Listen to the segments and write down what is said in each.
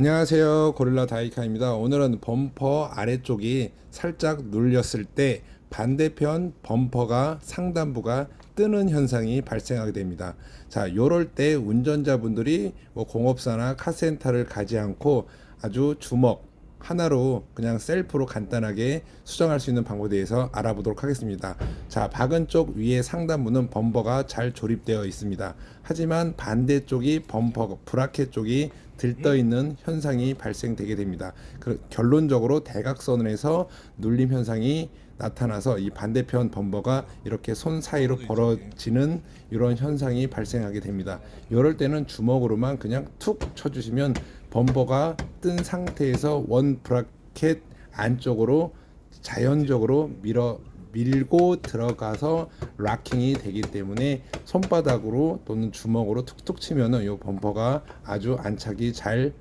안녕하세요. 고릴라 다이카입니다. 오늘은 범퍼 아래쪽이 살짝 눌렸을 때 반대편 범퍼가 상단부가 뜨는 현상이 발생하게 됩니다. 자 요럴 때 운전자분들이 뭐 공업사나 카센터를 가지 않고 아주 주먹 하나로 그냥 셀프로 간단하게 수정할 수 있는 방법에 대해서 알아보도록 하겠습니다. 자, 박은 쪽 위에 상단부는 범퍼가 잘 조립되어 있습니다. 하지만 반대쪽이 범퍼 브라켓 쪽이 들떠 있는 현상이 발생되게 됩니다. 그 결론적으로 대각선을 해서 눌림 현상이 나타나서 이 반대편 범퍼가 이렇게 손 사이로 벌어지는 이런 현상이 발생하게 됩니다. 이럴 때는 주먹으로만 그냥 툭 쳐주시면 범퍼가 뜬 상태에서 원 브라켓 안쪽으로 자연적으로 밀어 밀고 들어가서 락킹이 되기 때문에 손바닥으로 또는 주먹으로 툭툭 치면은 이 범퍼가 아주 안착이 잘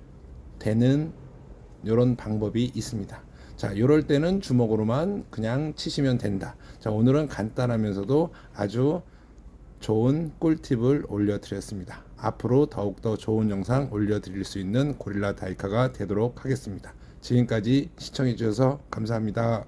되는 이런 방법이 있습니다. 자, 이럴 때는 주먹으로만 그냥 치시면 된다. 자, 오늘은 간단하면서도 아주 좋은 꿀팁을 올려드렸습니다. 앞으로 더욱더 좋은 영상 올려드릴 수 있는 고릴라 다이카가 되도록 하겠습니다. 지금까지 시청해주셔서 감사합니다.